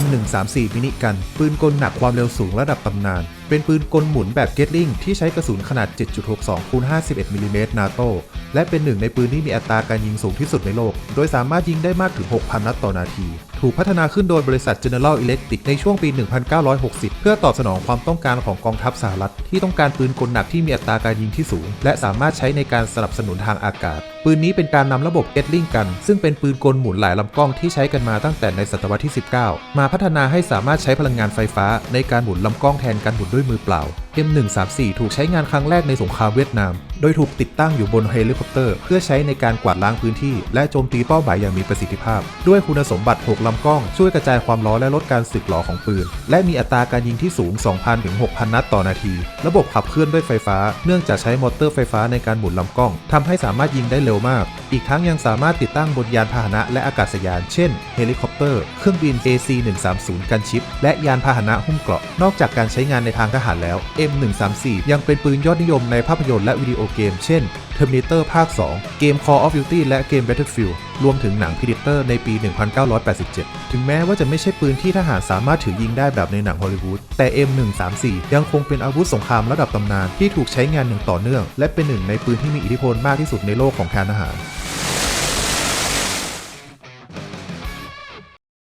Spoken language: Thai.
M134 มินิกัน ปืนกลหนักความเร็วสูงระดับตำนาน เป็นปืนกลหมุนแบบเกตลิงที่ใช้กระสุนขนาด 7.62คูณ51มิลลิเมตรนาโตและเป็นหนึ่งในปืนที่มีอัตราการยิงสูงที่สุดในโลก โดยสามารถยิงได้มากถึง 6,000 นัดต่อนาที ถูกพัฒนาขึ้นโดยบริษัท General Electric ในช่วงปี 1960 เพื่อตอบสนองความต้องการของกองทัพสหรัฐ ที่ต้องการปืนกลหนักที่มีอัตราการยิงที่สูง และสามารถใช้ในการสนับสนุนทางอากาศ ปืนนี้เป็นการนำระบบ Gatling กัน ซึ่งเป็นปืนกลหมุนหลายลำกล้องที่ใช้กันมาตั้งแต่ในศตวรรษที่ 19 มาพัฒนาให้สามารถใช้พลังงานไฟฟ้า ในการหมุนลำกล้องแทนการหมุนด้วยมือเปล่า M134 ถูกใช้งานครั้งแรกในสงครามเวียดนาม โดยถูกติดตั้งอยู่บนเฮลิคอปเตอร์ เพื่อใช้ในการกวาดล้างพื้นที่ และโจมตีเป้าหมายอย่างมีประสิทธิภาพ ด้วยคุณสมบัติ 6 ลำกล้อง ช่วยกระจายความร้อนและลดการสึกหรอของปืน และมีอัตราการยิงที่สูง 2,000 ถึง 6,000 นัดต่อนาที ระบบขับเคลื่อนด้วยไฟฟ้า เนื่องจากใช้มอเตอร์ไฟฟ้าในการหมุนลำกล้องทำให้สามารถยิงได้เร็วมาก อีกทั้งยังสามารถติดตั้งบนยานพาหนะและอากาศยาน เช่น เฮลิคอปเตอร์ เครื่องบิน AC-130 กันชิป และยานพาหนะหุ้มเกราะ นอกจากการใช้งานในทางทหารแล้ว M134 ยังเป็นปืนยอดนิยมในภาพยนตร์และวิดีโอเกม เช่น Terminator ภาค 2 เกม Call of Duty และเกม Battlefield รวมถึงหนัง Predator ในปี 1987 ถึงแม้ว่าจะไม่ใช่ปืนที่ทหารสามารถถือยิงได้แบบในหนังฮอลลีวูด แต่ M134 ยังคงเป็นอาวุธสงครามระดับตำนานที่ถูกใช้งานอย่างต่อเนื่อง และเป็นหนึ่งในปืนที่มีอิทธิพลมากที่สุดในโลกของการทหาร